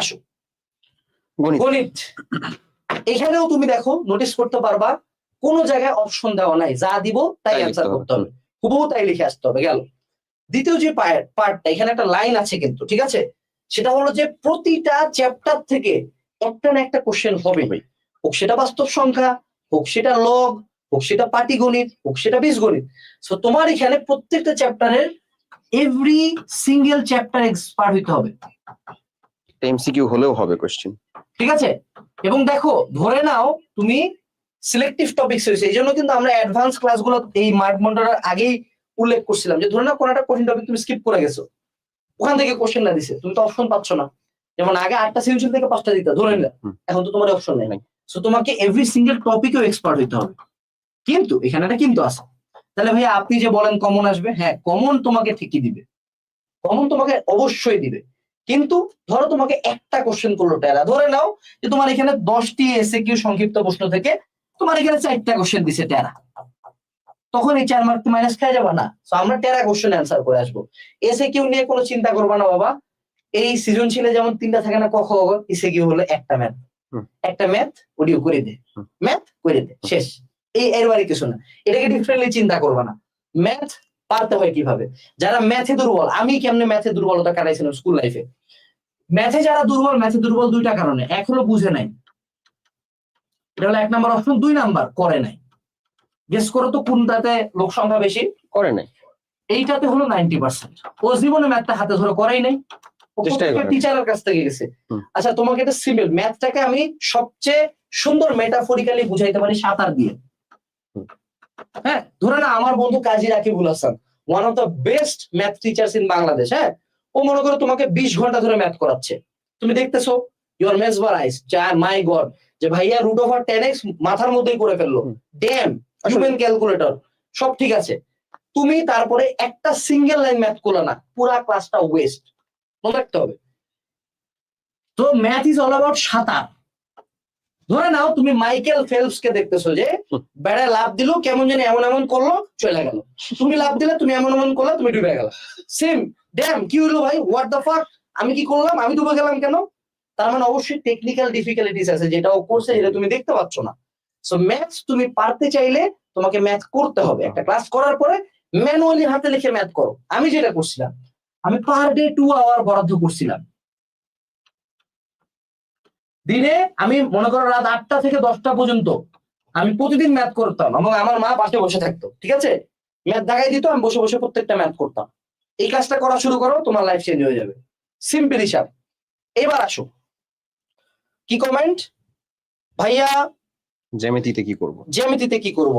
আসো। গণিত। এখানেও তুমি দেখো নোটিস করতে পারবা কোনো জায়গায় অপশন দেওয়া নাই। যা দিব তাই তাই অ্যান্সার করতে হবে। হুবহু তাই লিখে আসতে হবে গেল। দ্বিতীয় যে পার্টটা এখানে একটা লাইন আছে কিন্তু ঠিক আছে? সেটা হলো যে প্রতিটা চ্যাপ্টার থেকে একটা না একটা কোশ্চেন হবে। হোক সেটা বাস্তব সংখ্যা হোক সেটা লগ হোক সেটা পাটিগণিত হোক সেটা বীজগণিত। সো তোমার এখানে প্রত্যেকটা চ্যাপ্টারের এভরি সিঙ্গেল চ্যাপ্টার এক্সপার্ট হইতে হবে। এমসিকিউ হলেও হবে কোশ্চেন ঠিক আছে? এবং দেখো ধরে নাও তুমি সিলেক্টিভ টপিকস হয়েছে এই জন্য কিন্তু আমরা অ্যাডভান্স ক্লাসগুলো এই মার্ক মন্ডলের আগেই উল্লেখ করছিলাম যে ধরে নাও কোনো একটা কঠিন টপিক তুমি স্কিপ করে গেছো। ওখান থেকে কোশ্চেন না দিছে তুমি তো অপশন পাচ্ছ না। যেমন আগে আটটা সিলেকশন থেকে পাঁচটা দিতে ধরে নিলে। এখন তো তোমার অপশন নেই। সো তোমাকে এভরি সিঙ্গেল টপিকেও এক্সপার্ট হইতে হবে। কিন্তু এখানে একটা কিন্তু আছে। তাহলে ভাই আপনি যে বলেন কমন আসবে হ্যাঁ কমন তোমাকে ঠিকই দিবে। কমন তোমাকে অবশ্যই দিবে। কিন্তু ধরো তোমাকে একটা কোশ্চেন করল টেরা ধরে নাও যে তোমার এখানে দশটি এসে কিউ সংক্ষিপ্ত প্রশ্ন থেকে তোমার এখানে চারটা কোশ্চেন দিছে টেরা তখন এই চার মার্ক মাইনাস খাই যাবা না। তো আমরা টেরা কোশ্চেন অ্যান্সার করে আসব। এসে কিউ নিয়ে কোনো চিন্তা করবা না বাবা। এই সিজন ছিল যেমন তিনটা থাকে না কখ এসে কিউ হলো একটা ম্যাথ একটা ম্যাথ ওডিও করে দে। ম্যাথ করে দে। শেষ। এই এর বাড়ি কিছু না। এটাকে ডিফারেন্টলি চিন্তা করবা না। ম্যাথ পারতে হয় কীভাবে? যারা ম্যাথে দুর্বল আমি কেমনে ম্যাথে দুর্বলতা কাটাইছিলাম স্কুল লাইফে ম্যাথে যারা দুর্বল ম্যাথে দুর্বল দুইটা কারণে এক হলো বুঝে নাই। এটা হলো এক নাম্বার অপশন দুই নাম্বার করে নাই। গেস করো তো কোনটাতে লোক সংখ্যা বেশি? করে নাই। এইটাতে হলো নাইনটি পার্সেন্ট ও জীবনে ম্যাথটা হাতে ধরে করাই নাই। টিচারের কাছ থেকে গেছে। আচ্ছা তোমাকে এটা সিম্পল ম্যাথটাকে আমি সবচেয়ে সুন্দর মেটাফরিক্যালি বুঝাইতে পারি সাঁতার দিয়ে। হ্যাঁ ধরে না আমার বন্ধু Kazi Rakibul Hasan one of the best math teachers in Bangladesh হ্যাঁ? ও মনে করো তোমাকে বিশ ঘণ্টা ধরে ম্যাথ করাচ্ছে। তুমি দেখতেছো ইউর মেসবারাইজ মাই গড যে ভাইয়া রুট ওভার টেন এক্স মাথার মধ্যেই করে ফেলল। ড্যাম হিউম্যান ক্যালকুলেটর সব ঠিক আছে। তুমি তারপরে একটা সিঙ্গেল লাইন ম্যাথ করলে না পুরা ক্লাসটা ওয়েস্ট মনে রাখতে হবে। তো ম্যাথ ইজ অল অ্যাবাউট সাঁতার। ধরে নাও তুমি মাইকেল ফেলপস কে দেখতেছো যে। বেড়ায় লাভ দিল, কেমন জানি এমন এমন করল, চলে গেল। তুমি লাভ দিলে, তুমি এমন এমন করলে, তুমি ডুবে গেল। সেম ড্যাম কি হলো ভাই? হোয়াট দ্য ফাক আমি কি করলাম? আমি ডুবে গেলাম কেন? তার মানে অবশ্যই টেকনিক্যাল ডিফিকাল্টিস আছে, যেটা ও করছে, যেটা তুমি দেখতে পাচ্ছ না। সো ম্যাথস তুমি পারতে চাইলে তোমাকে ম্যাথ করতে হবে। একটা ক্লাস করার পরে ম্যানুয়ালি হাতে লিখে ম্যাথ করো। আমি যেটা করছিলাম, আমি পার ডে টু আওয়ার বরাদ্দ করছিলাম। দিনে আমি মনে করো রাত আটটা থেকে দশটা পর্যন্ত আমি প্রতিদিন ম্যাথ করতাম এবং আমার মা পাশে বসে থাকতো ঠিক আছে? ম্যাথ দেখাই দিত আমি বসে বসে প্রত্যেকটা ম্যাথ করতাম। এই কাজটা করা শুরু করো তোমার লাইফ চেঞ্জ হয়ে যাবে। সিম্পল হিসাব। এবার আসো। কি কমেন্ট ভাইয়া জ্যামিতিতে কি করব? জ্যামিতিতে কি করব?